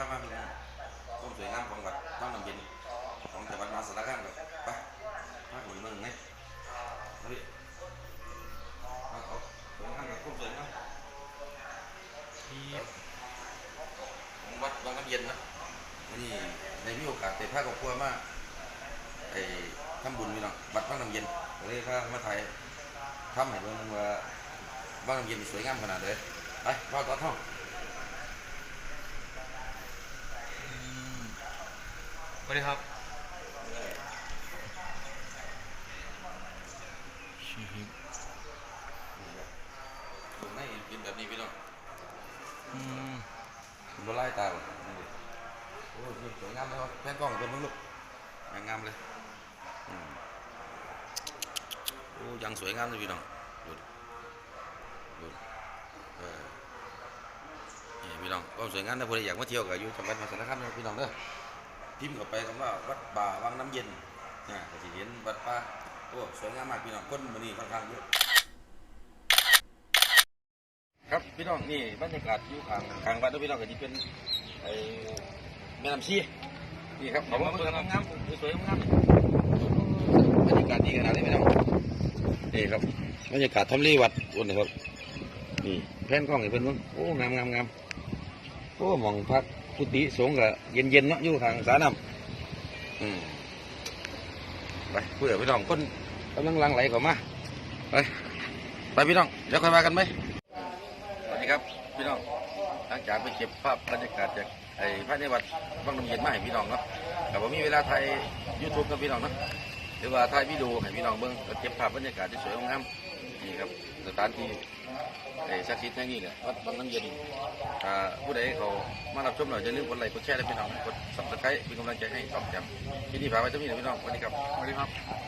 าพมาเป็นความสวยงามของวัดบ้านน้ำเย็นของจังหวัดมหาสารคามครับไปพาผมเมืองไหมเอาดิเอาเอาสวยงามกับความสวยงามของวัดบ้านน้ำเย็นนะวันนี้ในมีโอกาสได้พาครอบครัวมาไอ้ทำบุญพี่น้องวัดบ้านน้ำเย็นก็เลยพามาถ่ายทำให้เบิ่งว่าบ้านน้ำเย็นนี่สวยงามขนาดไหนไปพ่อต่อท่อง วัสดีครับตรงไหนเป็นแบบนี้พี่น้องอืมคุณบ่ไล่ตาบ่นี่ดิโอ้ยสวยงามเลยครับแพนกล้องเป็นมึงลูกงามเลยอืมโอ้ยังสวยงามเลยพี่น้องดูดิดูดิเออนี่พี่น้องก็สวยงามนะพอดีอยากมาเที่ยวกับอยู่จังหวัดมหาสารคามนะพี่น้องเด้อ พิมพ์เข้าไปคำว่าวัดป่าวังน้ำเย็นนี่ยก็จะเห็นวัดป่าโอ้สวยงามมากพี่น้องคนมันนี่ค่อนข้างเยอะครับพี่น้องนี่บรรยากาศอยู่ข้างข้างวัดพี่น้องก็ที่เป็นไอ้แม่น้ำชีนี่ครับผมเบิ่งงามๆสวยงามๆบรรยากาศดีขนาดนี้พี่น้องนี่ครับบรรยากาศทำเลวัดอุ่นนะครับนี่แผ่นกล้องให้เพิ่นเบิ่งโอ้งามงามงามโอ้หมองพัก กุฏิสงฆ์ก็เย็นๆเนาะอยู่ข้างสาน้ำอืมไปเพื่อพี่น้องคนกำลังลังไหลเข้ามาไปไปพี่น้องเดี๋ยวค่อยมากันไหมสวัสดีครับพี่น้องหลังจากไปเก็บภาพบรรยากาศจากไอ้ภายในวัดบางน้ำเย็นมาให้พี่น้องเนาะแต่ผมมีเวลาถ่ายยูทูบกับพี่น้องเนาะหรือว่าถ่ายวิดีโอให้พี่น้องเบิ่งเก็บภาพบรรยากาศที่สวยงาม นี่ครับสถานที่ไอ้ชักชิดแห่งนี้แหละวัดบางน้ำเย็นถ้าผู้ใดเขามารับชมหน่อยจะลืมกดไลค์กดแชร์ให้พี่น้องกดสับสไครต์เป็นกำลังใจให้สองแจมที่นี่ฝากไว้ที่นี่นะพี่น้องสวัสดีครับสวัสดีครับ